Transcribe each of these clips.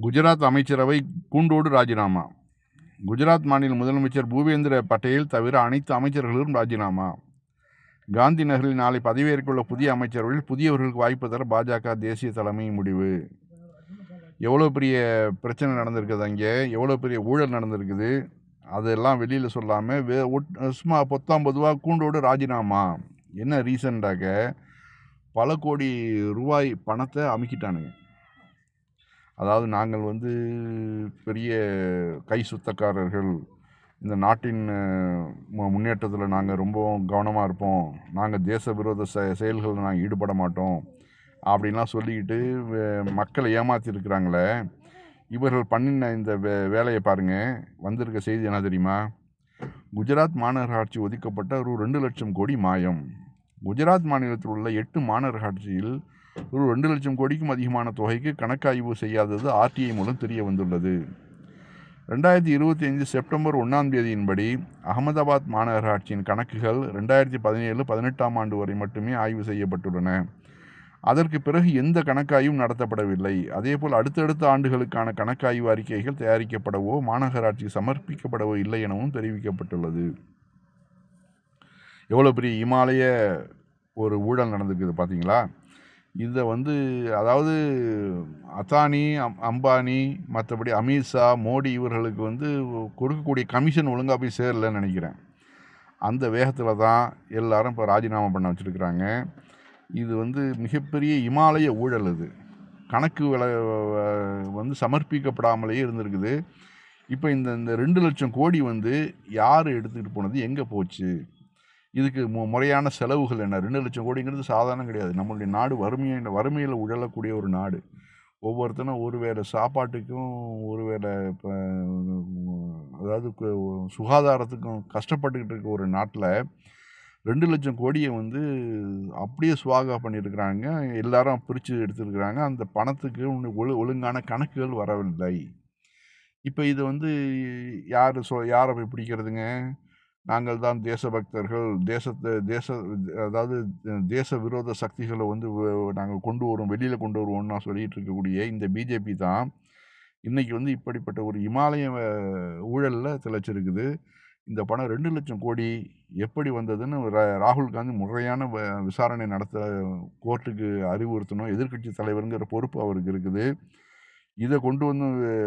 குஜராத் அமைச்சரவை கூண்டோடு ராஜினாமா. குஜராத் மாநில முதலமைச்சர் பூபேந்திர பட்டேல் தவிர அனைத்து அமைச்சர்களும் ராஜினாமா. காந்தி நகரில் நாளை பதவியேற்கவுள்ள புதிய அமைச்சரவையில் புதியவர்களுக்கு வாய்ப்பு தர பாஜக தேசிய தலைமை முடிவு. எவ்வளோ பெரிய பிரச்சனை நடந்திருக்குது அங்கே? எவ்வளோ பெரிய ஊழல் நடந்திருக்குது? அதெல்லாம் வெளியில் சொல்லாமல் வே ஒட் சும்மா பொத்தாம் பொதுவாக கூண்டோடு ராஜினாமா. என்ன ரீசண்டாக பல கோடி ரூபாய் பணத்தை அமுக்கிட்டானுங்க. அதாவது நாங்கள் வந்து பெரிய கை சுத்தக்காரர்கள். இந்த நாட்டின் முன்னேற்றத்தில் நாங்கள் ரொம்பவும் கவனமாக இருப்போம். நாங்கள் தேச விரோத செ செயல்களில் நாங்கள் ஈடுபட மாட்டோம். அப்படின்லாம் சொல்லிக்கிட்டு வே- மக்களை ஏமாற்றிருக்கிறாங்களே இவர்கள் பண்ணின இந்த வே வேலையை பாருங்கள் வந்திருக்க செய்தி என்ன தெரியுமா? குஜராத் மாநகராட்சி ஒதுக்கப்பட்ட ஒரு ரெண்டு லட்சம் கோடி மாயம். குஜராத் மாநிலத்தில் உள்ள எட்டு மாநகராட்சியில் ஒரு ரெண்டு லட்சம் கோடிக்கும் அதிகமான தொகைக்கு கணக்காய்வு செய்யாதது ஆர்டிஐ மூலம் தெரிய வந்துள்ளது. ரெண்டாயிரத்தி இருபத்தி ஐந்து செப்டம்பர் ஒன்றாம் தேதியின்படி அகமதாபாத் மாநகராட்சியின் கணக்குகள் ரெண்டாயிரத்தி பதினேழு பதினெட்டாம் ஆண்டு வரை மட்டுமே ஆய்வு செய்யப்பட்டுள்ளன. அதற்கு பிறகு எந்த கணக்காய்வும் நடத்தப்படவில்லை. அதேபோல் அடுத்தடுத்த ஆண்டுகளுக்கான கணக்காய்வு அறிக்கைகள் தயாரிக்கப்படவோ மாநகராட்சி சமர்ப்பிக்கப்படவோ இல்லை எனவும் தெரிவிக்கப்பட்டுள்ளது. எவ்வளோ பெரிய இமாலய ஒரு ஊழல் நடந்திருக்குது பார்த்தீங்களா இதை வந்து அதாவது அதானி அம் அம்பானி மற்றபடி அமித்ஷா மோடி இவர்களுக்கு வந்து கொடுக்கக்கூடிய கமிஷன் ஒழுங்காக போய் சேரலன்னு நினைக்கிறேன். அந்த வேகத்தில் தான் எல்லாரும் இப்போ ராஜினாமா பண்ண வச்சுருக்குறாங்க. இது வந்து மிகப்பெரிய இமாலய ஊழல் இது கணக்கு வில வந்து சமர்ப்பிக்கப்படாமலேயே இருந்திருக்குது. இப்போ இந்த இந்த ரெண்டு லட்சம் கோடி வந்து யார் எடுத்துக்கிட்டு போனது? எங்கே போச்சு? இதுக்கு மு முறையான செலவுகள் என்ன? ரெண்டு லட்சம் கோடிங்கிறது சாதாரணம் கிடையாது. நம்மளுடைய நாடு வறுமையை வறுமையில் உழலக்கூடிய ஒரு நாடு. ஒவ்வொருத்தனும் ஒரு வேளை சாப்பாட்டுக்கும் ஒரு வேளை இப்போ அதாவது சுகாதாரத்துக்கும் கஷ்டப்பட்டுக்கிட்டு இருக்க ஒரு நாட்டில் ரெண்டு லட்சம் கோடியை வந்து அப்படியே சுவாகா பண்ணியிருக்கிறாங்க. எல்லாரும் பிரித்து எடுத்துருக்குறாங்க. அந்த பணத்துக்கு ஒன்று ஒழு ஒழுங்கான கணக்குகள் வரவில்லை. இப்போ இது வந்து யார் சொ யாரை போய் பிடிக்கிறதுங்க? நாங்கள் தான் தேசபக்தர்கள். தேசத்தை தேச அதாவது தேச விரோத சக்திகளை வந்து நாங்கள் கொண்டு வரும் வெளியில் கொண்டு வருவோம்னா சொல்லிட்டு இருக்கக்கூடிய இந்த பிஜேபி தான் இன்றைக்கி வந்து இப்படிப்பட்ட ஒரு இமாலய ஊழலில் திளைச்சிருக்குது. இந்த பணம் ரெண்டு லட்சம் கோடி எப்படி வந்ததுன்னு ராகுல் காந்தி முறையான வ- விசாரணை நடத்த கோர்ட்டுக்கு அறிவுறுத்தணும் எதிர்க்கட்சி தலைவருங்கிற பொறுப்பு அவருக்கு இருக்குது. இதை கொண்டு வந்து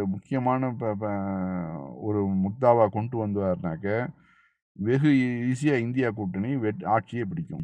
முக்கியமான ப- ப- ஒரு முக்தாவாக கொண்டு வந்தார்னாக்க வெகு ஈஸியாக இந்தியா கூட்டணி வெட் ஆட்சியை பிடிக்கும்.